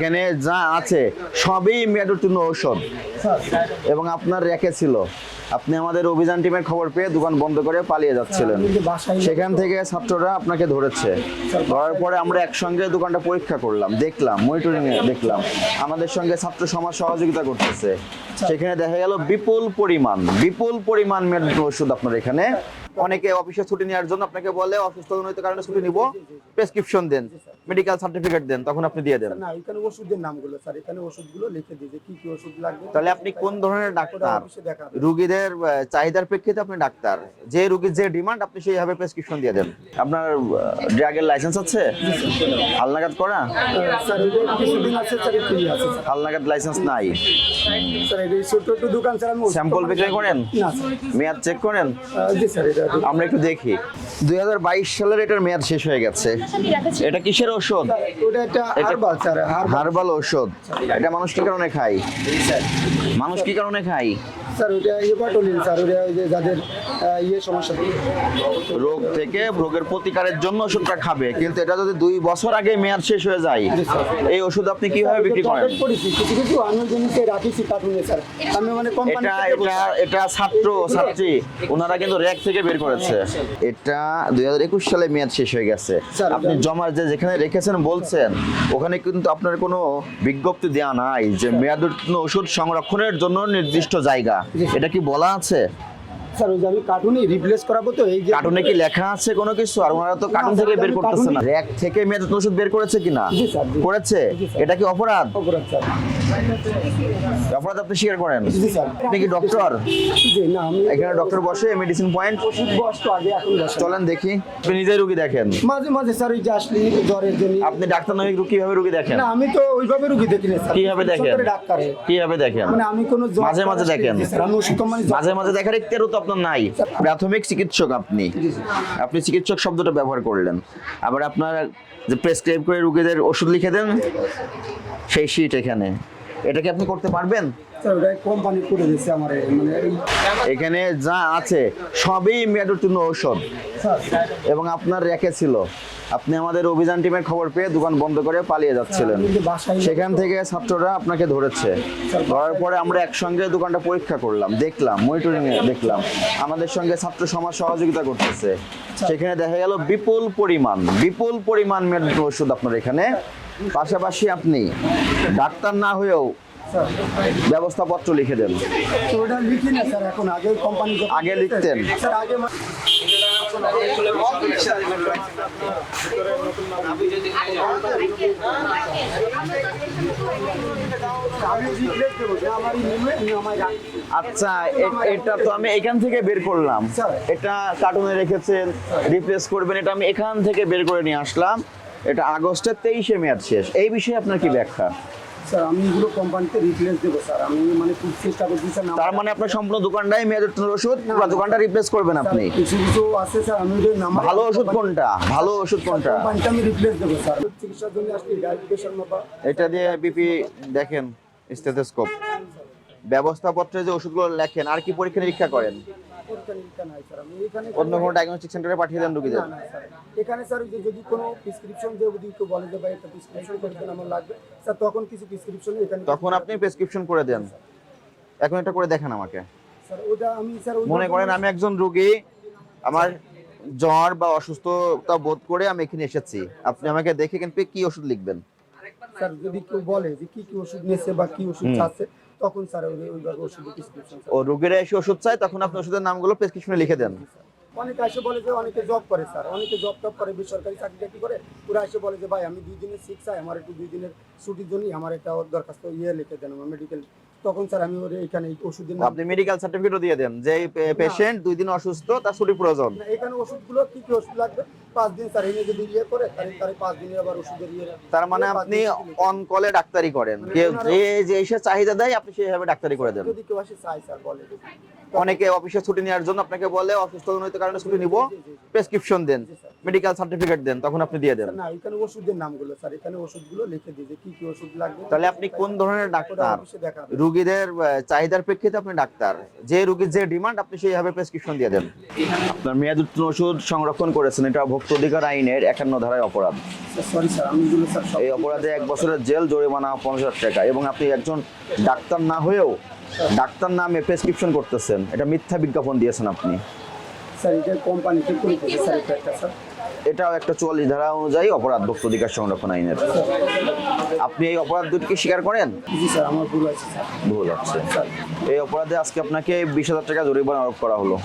এখানে যা আছে, সবই মেয়াদোত্তীর্ণ ঔষধ। এবং আপনার রেখে ছিল। আপনি আমাদের অভিযান টিমের খবর পেয়ে দোকান বন্ধ করে পালিয়ে যাচ্ছিলেন। সেখান থেকে ছাত্ররা আপনাকে ধরেছে। ধরার পরে আমরা একসঙ্গে দোকানটা পরীক্ষা করলাম, দেখলাম মনিটরিং দেখলাম। আমাদের সঙ্গে ছাত্র সমাজ সহযোগিতা করতেছে। সেখানে দেখা গেল বিপুল পরিমাণ বিপুল পরিমাণ মেয়াদোত্তীর্ণ ওষুধ আপনার এখানে। অনেকে অফিসে ছুটি নেওয়ার জন্য আপনাকে বলে অসুস্থজনিত কারণে ছুটি নিব। প্রেসক্রিপশন দেন মেডিকেল সার্টিফিকেট দেন, তখন আপনি দিয়ে দেন। ওষুধের নামগুলো স্যার এখানে ওষুধগুলো লিখে দিই যে কি কি ওষুধ লাগবে। তাহলে আপনি কোন ধরনের ডাক্তার। রুগীদের চাহিদার প্রেক্ষিতে আপনি ডাক্তার। যে রুগীর যে ডিমান্ড আপনি সেইভাবে প্রেসক্রিপশন দিয়ে দেন। আপনার ড্রাগের লাইসেন্স আছে? হালনাগাদ করা? স্যার কিছুদিন আছে স্যার ফ্রি আছে হালনাগাদ লাইসেন্স নাই। স্যার এটা ছোট একটু দোকান স্যার আমি স্যাম্পল বিক্রি করেন? না মেয়াদ চেক করেন? জি স্যার এটা আমরা একটু দেখি। দুই হাজার বাইশ সালের এটার মেয়াদ শেষ হয়ে গেছে। এটা কিসের ঔষধ ওটা একটা হারবাল স্যার হারবাল ঔষধ। এটা মানুষ কি কারণে খায়? মানুষ কি কারণে খায়? স্যার হেপাটোলিন স্যার ওই যে যাদের ইয়ে সমস্যা। রোগ থেকে রোগের প্রতিকারের জন্য ওষুধটা খাবে কিন্তু এটা যদি দুই বছর আগে মেয়াদ শেষ হয়ে যায় এই ওষুধ আপনি কীভাবে বিক্রি করেন? কিছু কিছু আমি জিনিসে রাখিছি কার্টুনে স্যার। আমি মানে কোম্পানি এটা এটা এটা ছাত্র ছাত্রী ওনারা কিন্তু র্যাক থেকে বের করেছে। এটা দুই হাজার একুশ সালে মেয়াদ শেষ হয়ে গেছে। আপনি জমা যে যেখানে রেখেছেন বলছেন ওখানে কিন্তু আপনার কোনো বিজ্ঞপ্তি দেওয়া নাই যে মেয়াদ ওষুধ সংরক্ষণের জন্য নির্দিষ্ট জায়গা। এটা কি বলা আছে? স্যার ওই যে আমি কার্টুনে রিপ্লেস করাবো তো এই যে কার্টুনে কি লেখা আছে কোনো কিছু? আর ওনারা তো কার্টুন থেকে বের করতেছে না। র্যাক থেকে ওষুধ বের করেছে কিনা? জি, স্যার, করেছে? এটা কি অপরাধ? অপরাধ স্যার। অপরাধ আপনি স্বীকার করেন? জি স্যার। আপনি কি ডক্টর জি না আমি এখানে ডক্টর বসে মেডিসিন পয়েন্ট ওষুধ বস তো আগে এখন বসে। চলেন দেখি। আপনি নিজেই রুগী দেখেন। মাঝে মাঝে স্যার ওই যে আসলে জ্বরের জন্য আপনি ডাক্তার নয় কীভাবে রুগী দেখেন? না আমি তো ওইভাবে রুগী দেখি না স্যার। কীভাবে দেখেন? ডাক্তারে। কীভাবে দেখেন? মানে আমি কোনো মাঝে মাঝে দেখেন। স্যার আমি ওষুধ মাঝে মাঝে দেখার তো আপনার নাই। প্রাথমিক চিকিৎসক আপনি। আপনি চিকিৎসক শব্দটা ব্যবহার করলেন। আবার আপনার যে প্রেসক্রাইব করে রুগীদের ওষুধ লিখে দেন সেই শিট এখানে। এটা কি আপনি করতে পারবেন? কোম্পানি করে দিয়েছে আমার মানে এখানে যা আছে সবই মেয়াদোত্তীর্ণ ঔষধ। এবং আপনার রেখে ছিল। আপনি আমাদের অভিযান টিমের খবর পেয়ে দোকান বন্ধ করে পালিয়ে যাচ্ছিলেন। সেখান থেকে ছাত্ররা আপনাকে ধরেছে। ধরার পরে আমরা একসঙ্গে দোকানটা পরীক্ষা করলাম দেখলাম মনিটরিং দেখলাম। আমাদের সঙ্গে ছাত্র সমাজ সহযোগিতা করতেছে। সেখানে দেখা গেল বিপুল পরিমাণ বিপুল পরিমাণ মেডিকেল ওষুধ আপনার এখানে পাশাপাশি আপনি ডাক্তার না হয়েও ব্যবস্থাপত্র লিখে দেন। আগে লিখতেন। আচ্ছা এটা তো আমি এখান থেকে বের করলাম। এটা কার্টুনে রেখেছেন রিপ্লেস করবেন এটা আমি এখান থেকে বের করে নিয়ে আসলাম। এটা আগস্টের তেইশে মেয়াদ শেষ। এই বিষয়ে আপনার কি ব্যাখ্যা? স্যার আমি এগুলো কোম্পানিতে রিপ্লেস দেবো স্যার। আমি মানে খুব চেষ্টা করছি স্যার তার মানে আপনার সম্পূর্ণ দোকানটাই মেয়াদ উত্তীর্ণ ওষুধ পুরো দোকানটা রিপ্লেস করবেন আপনি? কিছু কিছু আছে স্যার আমি ওদের নাম্বার ভালো ওষুধ কোনটা? ভালো ওষুধ কোনটা? কোম্পানিটা আমি রিপ্লেস দেবো স্যার। চিকিৎসার জন্য আসলে ডায়াবেটিসের মাপা এটা দিয়ে বিপি দেখেন স্টেথোস্কোপ ব্যবস্থাপত্রে যে ওষুধগুলো লেখেন আর কি পরীক্ষা নিরীক্ষা করেন? অন্য কোনো ডায়াগনস্টিক সেন্টারে পাঠিয়ে দেন রুগীদের। এখানে স্যার যদি কোনো প্রেসক্রিপশন যদি কেউ বলে যে ভাই একটা প্রেসক্রিপশন করে দেন আমার লাগবে। স্যার তখন কিছু প্রেসক্রিপশন এখানে তখন আপনি প্রেসক্রিপশন করে দেন। এখন এটা করে দেখেন আমাকে। স্যার ওটা আমি স্যার মনে করেন আমি একজন রোগী আমার জ্বর বা অসুস্থতা বোধ করে আমি এখানে এসেছি। আপনি আমাকে দেখে কিন্তু কি ওষুধ লিখবেন? স্যার যদি কেউ বলে যে কি কি ওষুধ নিয়েছে বা কি ওষুধ চাচ্ছে তখন স্যার ওই- ওষুধ ও রোগীরা এসে ওষুধ চায়, তখন আপনি ওষুধের নামগুলো প্রেসক্রিপশনে লিখে দেন। অনেকে এসে বলে যে অনেকে জব করে স্যার অনেকে জব টব করে বেসরকারি চাকরি টাকরি করে। ওরা এসে বলে যে ভাই আমি দুই দিনের সিক্স চাই। আমার একটু দুই দিনের ছুটির জন্যই আমার একটা দরখাস্ত ইয়ে লিখে দেন আমার মেডিকেল তখন স্যার আমি ওর এখানে এই ওষুধের নাম আপনি মেডিকেল সার্টিফিকেটও দিয়ে দেন যে পেশেন্ট দুই দিন অসুস্থ তার ছুটি প্রয়োজন। এখানে ওষুধগুলো কি কি ওষুধ লাগবে? পাঁচ দিন স্যার এনে যদি ইয়ে করে তাহলে পাঁচ দিনে আবার ওষুধের ইয়ে তার মানে আপনি দিন অন কলে ডাক্তারি করেন। যে যে এসে চাহিদা দেয় আপনি সেইভাবে ডাক্তারি করে দেন। যদি কেউ আসে চাই স্যার বলে। অনেকে অফিসে ছুটি নেওয়ার জন্য আপনাকে বলে অসুস্থজনিত কারণে ছুটি নিব। প্রেসক্রিপশন দেন মেডিকেল সার্টিফিকেট দেন তখন আপনি দিয়ে দেন। না এখানে ওষুধের নামগুলো স্যার এখানে ওষুধগুলো লিখে দিই যে কি কি ওষুধ লাগবে। তাহলে আপনি কোন ধরনের ডাক্তার। রুগীদের চাহিদার প্রেক্ষিতে আপনি ডাক্তার। যে রুগীর যে ডিমান্ড আপনি সেইভাবে প্রেসক্রিপশন দিয়ে দেন। আপনার মেয়াদ উত্তীর্ণ ওষুধ সংরক্ষণ করেছেন এটা ভোক্তা অধিকার আইনের একান্ন ধারায় অপরাধ। সরি স্যার আমি এগুলো স্যার এই অপরাধে এক বছরের জেল জরিমানা পঞ্চাশ হাজার টাকা। এবং আপনি একজন ডাক্তার না হয়েও ডাক্তার নামে প্রেসক্রিপশন করতেছেন। এটা মিথ্যা বিজ্ঞাপন দিয়েছেন আপনি। স্যার এটা কোম্পানিতে করে স্যার একটা স্যার? এটাও একটা চুয়াল্লিশ ধারা অনুযায়ী অপরাধ ভোক্তা অধিকার সংরক্ষণ আইনের। আপনি এই অপরাধ দুটিকে স্বীকার করেন? জি স্যার আমার ভুল আছে স্যার। ভুল হচ্ছে। এই অপরাধে আজকে আপনাকে বিশ হাজার টাকা জরিমানা আরোপ করা হলো।